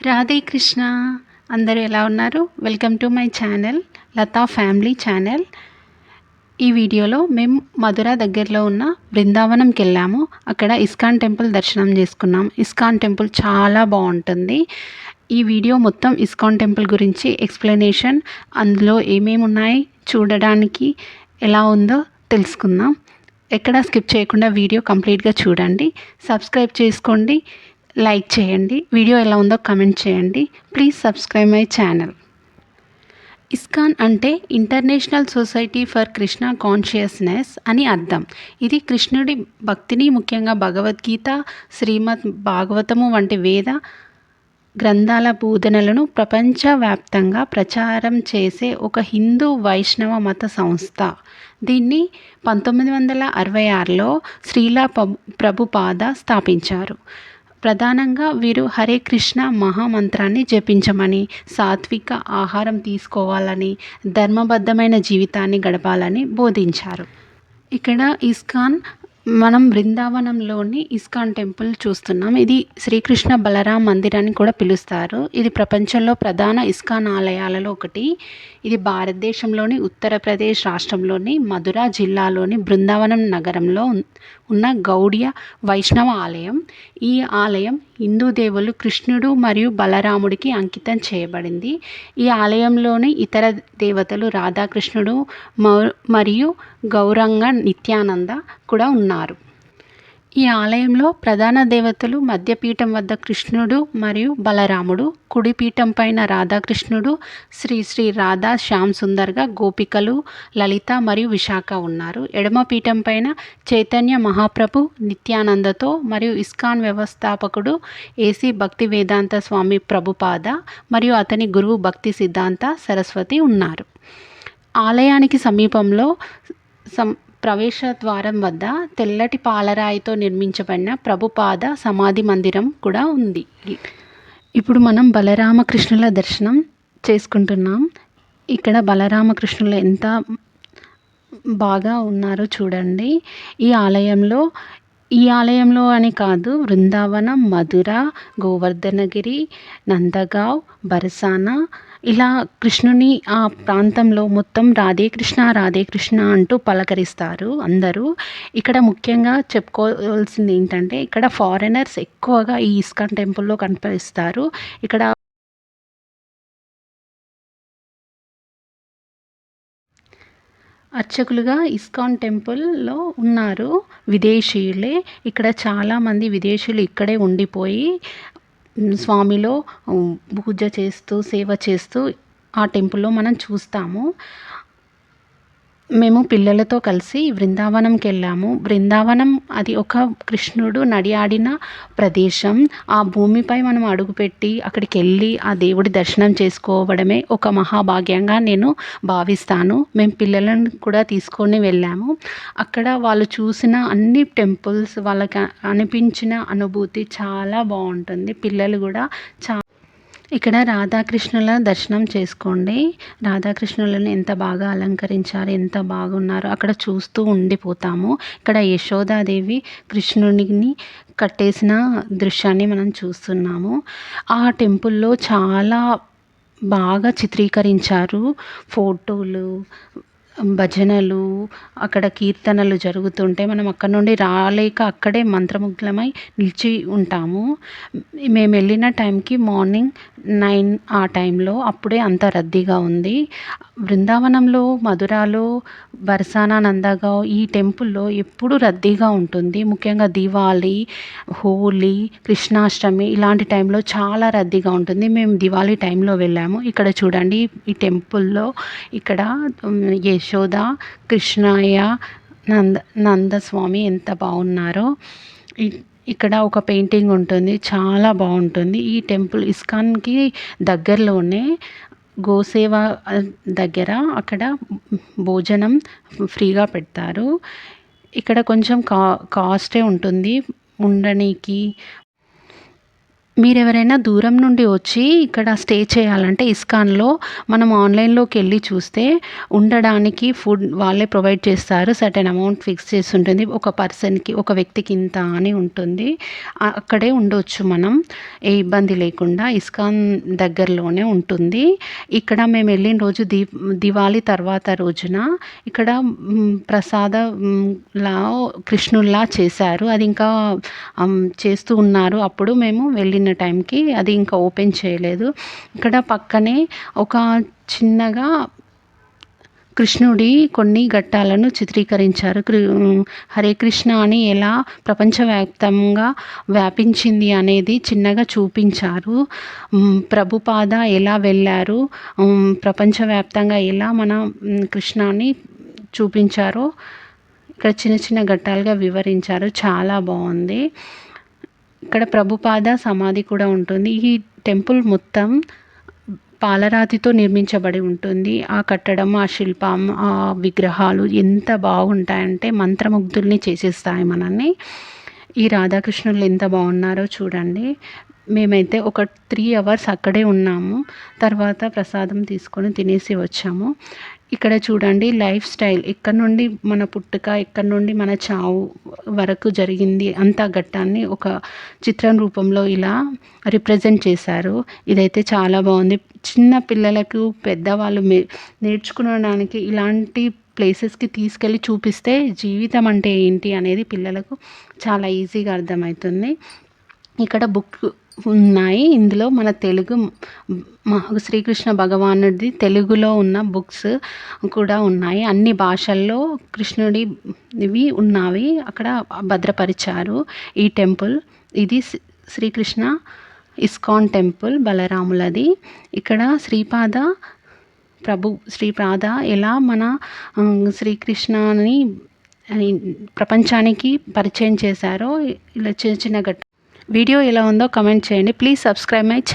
రాధే కృష్ణ. అందరూ ఎలా ఉన్నారు? Welcome to my channel Latha family channel ఈ వీడియోలో మేము మధుర దగ్గరలో ఉన్న బృందావనంకి వెళ్ళాము. అక్కడ ఇస్కాన్ టెంపుల్ దర్శనం చేసుకున్నాం. ఇస్కాన్ టెంపుల్ చాలా బాగుంటుంది. ఈ వీడియో మొత్తం ఇస్కాన్ టెంపుల్ గురించి ఎక్స్ప్లెనేషన్ అందులో ఏమేమి ఉన్నాయి చూడడానికి ఎలా ఉందో తెలుసుకుందాం. ఎక్కడ స్కిప్ చేయకుండా వీడియో కంప్లీట్గా చూడండి. సబ్స్క్రైబ్ చేసుకోండి. లైక్ చేయండి. వీడియో ఎలా ఉందో కమెంట్ చేయండి. Please subscribe my channel ISKCON అంటే international society for Krishna consciousness అని అర్థం. ఇది కృష్ణుడి భక్తిని ముఖ్యంగా భగవద్గీత శ్రీమద్ భాగవతము వంటి వేద గ్రంథాల బోధనలను ప్రపంచవ్యాప్తంగా ప్రచారం చేసే ఒక హిందూ వైష్ణవ మత సంస్థ. దీన్ని పంతొమ్మిది వందల అరవై ఆరులో శ్రీలా ప్రభుపాద స్థాపించారు. ప్రధానంగా వీరు హరే కృష్ణ మహామంత్రాన్ని జపించమని సాత్విక ఆహారం తీసుకోవాలని ధర్మబద్ధమైన జీవితాన్ని గడపాలని బోధించారు. ఇక్కడ ఇస్కాన్ మనం బృందావనంలోని ఇస్కాన్ టెంపుల్ చూస్తున్నాం. ఇది శ్రీకృష్ణ బలరాం మందిర్ అని కూడా పిలుస్తారు. ఇది ప్రపంచంలో ప్రధాన ఇస్కాన్ ఆలయాలలో ఒకటి. ఇది భారతదేశంలోని ఉత్తరప్రదేశ్ రాష్ట్రంలోని మధుర జిల్లాలోని బృందావనం నగరంలో ఉన్న గౌడియ వైష్ణవ ఆలయం. ఈ ఆలయం హిందూ దేవులు కృష్ణుడు మరియు బలరాముడికి అంకితం చేయబడింది. ఈ ఆలయంలోని ఇతర దేవతలు రాధాకృష్ణుడు మరియు గౌరంగ నిత్యానంద కూడా ఉన్నారు. ఈ ఆలయంలో ప్రధాన దేవతలు మధ్యపీఠం వద్ద కృష్ణుడు మరియు బలరాముడు కుడిపీఠం పైన రాధాకృష్ణుడు శ్రీ శ్రీ రాధా శ్యామ్ సుందర్గా గోపికలు లలిత మరియు విశాఖ ఉన్నారు. ఎడమ పీఠం పైన చైతన్య మహాప్రభు నిత్యానందతో మరియు ఇస్కాన్ వ్యవస్థాపకుడు ఏసీ భక్తి వేదాంత స్వామి ప్రభుపాద మరియు అతని గురువు భక్తి సిద్ధాంత సరస్వతి ఉన్నారు. ఆలయానికి సమీపంలో సం ప్రవేశ ద్వారం వద్ద తెల్లటి పాలరాయితో నిర్మించబడిన ప్రభుపాద సమాధి మందిరం కూడా ఉంది. ఇప్పుడు మనం బలరామకృష్ణుల దర్శనం చేసుకుంటున్నాం. ఇక్కడ బలరామకృష్ణులు ఎంత బాగా ఉన్నారో చూడండి. ఈ ఆలయంలో ఈ ఆలయంలో అని కాదు బృందావనం మధుర గోవర్ధనగిరి నందగావ్ బరసానా ఇలా కృష్ణుని ఆ ప్రాంతంలో మొత్తం రాధే కృష్ణ రాధే కృష్ణ అంటూ పలకరిస్తారు అందరూ. ఇక్కడ ముఖ్యంగా చెప్పుకోవాల్సింది ఏంటంటే ఇక్కడ ఫారెనర్స్ ఎక్కువగా ఈ ఇస్కాన్ టెంపుల్లో కనిపిస్తారు. ఇక్కడ అర్చకులుగా ఇస్కాన్ టెంపుల్లో ఉన్నారు విదేశీయులే. ఇక్కడ చాలామంది విదేశీయులు ఇక్కడే ఉండిపోయి స్వామిలో పూజ చేస్తూ సేవ చేస్తూ ఆ టెంపుల్లో మనం చూస్తాము. మేము పిల్లలతో కలిసి బృందావనంకి వెళ్ళాము బృందావనం అది ఒక కృష్ణుడు నడియాడిన ప్రదేశం. ఆ భూమిపై మనం అడుగుపెట్టి అక్కడికి వెళ్ళి ఆ దేవుడి దర్శనం చేసుకోవడమే ఒక మహాభాగ్యంగా నేను భావిస్తాను. మేము పిల్లలను కూడా తీసుకొని వెళ్ళాము. అక్కడ వాళ్ళు చూసిన అన్ని టెంపుల్స్ వాళ్ళకి అనిపించిన అనుభూతి చాలా బాగుంటుంది. పిల్లలు కూడా చా ఇక్కడ రాధాకృష్ణుల దర్శనం చేసుకోండి. రాధాకృష్ణులను ఎంత బాగా అలంకరించారు ఎంత బాగున్నారో అక్కడ చూస్తూ ఉండిపోతాము. ఇక్కడ యశోదాదేవి కృష్ణుడిని కట్టేసిన దృశ్యాన్ని మనం చూస్తున్నాము. ఆ టెంపుల్లో చాలా బాగా చిత్రీకరించారు ఫోటోలు భజనలు అక్కడ కీర్తనలు జరుగుతుంటే మనం అక్కడ నుండి రాలేక అక్కడే మంత్రముగ్ధమై నిలిచి ఉంటాము. మేము వెళ్ళిన టైంకి మార్నింగ్ నైన్ ఆ టైంలో అప్పుడే అంత రద్దీగా ఉంది. బృందావనంలో మధురాలో బర్సానానందగావ్ ఈ టెంపుల్లో ఎప్పుడూ రద్దీగా ఉంటుంది. ముఖ్యంగా దివాళీ హోలీ కృష్ణాష్టమి ఇలాంటి టైంలో చాలా రద్దీగా ఉంటుంది. మేము దివాళీ టైంలో వెళ్ళాము. ఇక్కడ చూడండి ఈ టెంపుల్లో ఇక్కడ యశోద కృష్ణయ్య నంద నందస్వామి ఎంత బాగున్నారో. ఇక్కడ ఒక పెయింటింగ్ ఉంటుంది చాలా బాగుంటుంది. ఈ టెంపుల్ ఇస్కాన్కి దగ్గరలోనే గోసేవ దగ్గర అక్కడ భోజనం ఫ్రీగా పెడతారు. ఇక్కడ కొంచెం కా కాస్టే ఉంటుంది. మీరు ఎవరైనా దూరం నుండి వచ్చి ఇక్కడ స్టే చేయాలంటే ఇస్కాన్‌లో మనం ఆన్‌లైన్‌లోకి వెళ్ళి చూస్తే ఉండడానికి ఫుడ్ వాళ్ళే ప్రొవైడ్ చేస్తారు. సర్టెన్ అమౌంట్ ఫిక్స్ చేసి ఉంటుంది. ఒక పర్సన్‌కి ఒక వ్యక్తికి ఇంత అని ఉంటుంది. అక్కడే ఉండొచ్చు మనం. ఏ ఇబ్బంది లేకుండా ఇస్కాన్ దగ్గరలోనే ఉంటుంది. ఇక్కడ మేము వెళ్ళిన రోజు దీ దివాళీ తర్వాత రోజున ఇక్కడ ప్రసాద లా కృష్ణుల్లా చేశారు. అది ఇంకా చేస్తూ ఉన్నారు. అప్పుడు మేము వెళ్ళిన టైంకి అది ఇంకా ఓపెన్ చేయలేదు. ఇక్కడ పక్కనే ఒక చిన్నగా కృష్ణుడి కొన్ని ఘట్టాలను చిత్రీకరించారు. కృ హరే కృష్ణ అని ఎలా ప్రపంచవ్యాప్తంగా వ్యాపించింది అనేది చిన్నగా చూపించారు. ప్రభుపాద ఎలా వెళ్ళారు ప్రపంచవ్యాప్తంగా ఎలా మన కృష్ణాన్ని కృష్ణాని చూపించారో ఇక్కడ చిన్న చిన్న ఘట్టాలుగా వివరించారు. చాలా బాగుంది ఇక్కడ ప్రభుపాద సమాధి కూడా ఉంటుంది. ఈ టెంపుల్ మొత్తం పాలరాతితో నిర్మించబడి ఉంటుంది. ఆ కట్టడం, ఆ శిల్పం, ఆ విగ్రహాలు ఎంత బాగుంటాయంటే మంత్రముగ్ధుల్ని చేసేస్తాయి మనల్ని. ఈ రాధాకృష్ణులు ఎంత బాగున్నారో చూడండి. మేమైతే ఒక త్రీ అవర్స్ అక్కడే ఉన్నాము. తర్వాత ప్రసాదం తీసుకొని తినేసి వచ్చాము. ఇక్కడ చూడండి లైఫ్ స్టైల్. ఎక్కడి నుండి మన పుట్టుక, ఎక్కడి నుండి మన చావు వరకు జరిగింది అంతా ఘట్టాన్ని ఒక చిత్రం రూపంలో ఇలా రిప్రజెంట్ చేశారు. ఇదైతే చాలా బాగుంది. చిన్న పిల్లలకు, పెద్దవాళ్ళు మే నేర్చుకునడానికి ఇలాంటి ప్లేసెస్‌కి తీసుకెళ్ళి చూపిస్తే జీవితం అంటే ఏంటి అనేది పిల్లలకు చాలా ఈజీగా అర్థమవుతుంది. ఇక్కడ బుక్ ఉన్నాయి. ఇందులో మన తెలుగు మ శ్రీకృష్ణ భగవానుడిది తెలుగులో ఉన్న బుక్స్ కూడా ఉన్నాయి. అన్ని భాషల్లో కృష్ణుడి ఇవి ఉన్నవి అక్కడ భద్రపరిచారు. ఈ టెంపుల్ ఇది శ్రీకృష్ణ ఇస్కాన్ టెంపుల్ బలరాములది. ఇక్కడ శ్రీపాద ప్రభు శ్రీపాద ఎలా మన శ్రీకృష్ణని ప్రపంచానికి పరిచయం చేశారో ఇలా చిన్న చిన్న ఘట్ట వీడియో ఎలా ఉందో కమెంట్ చేయండి. Please subscribe my channel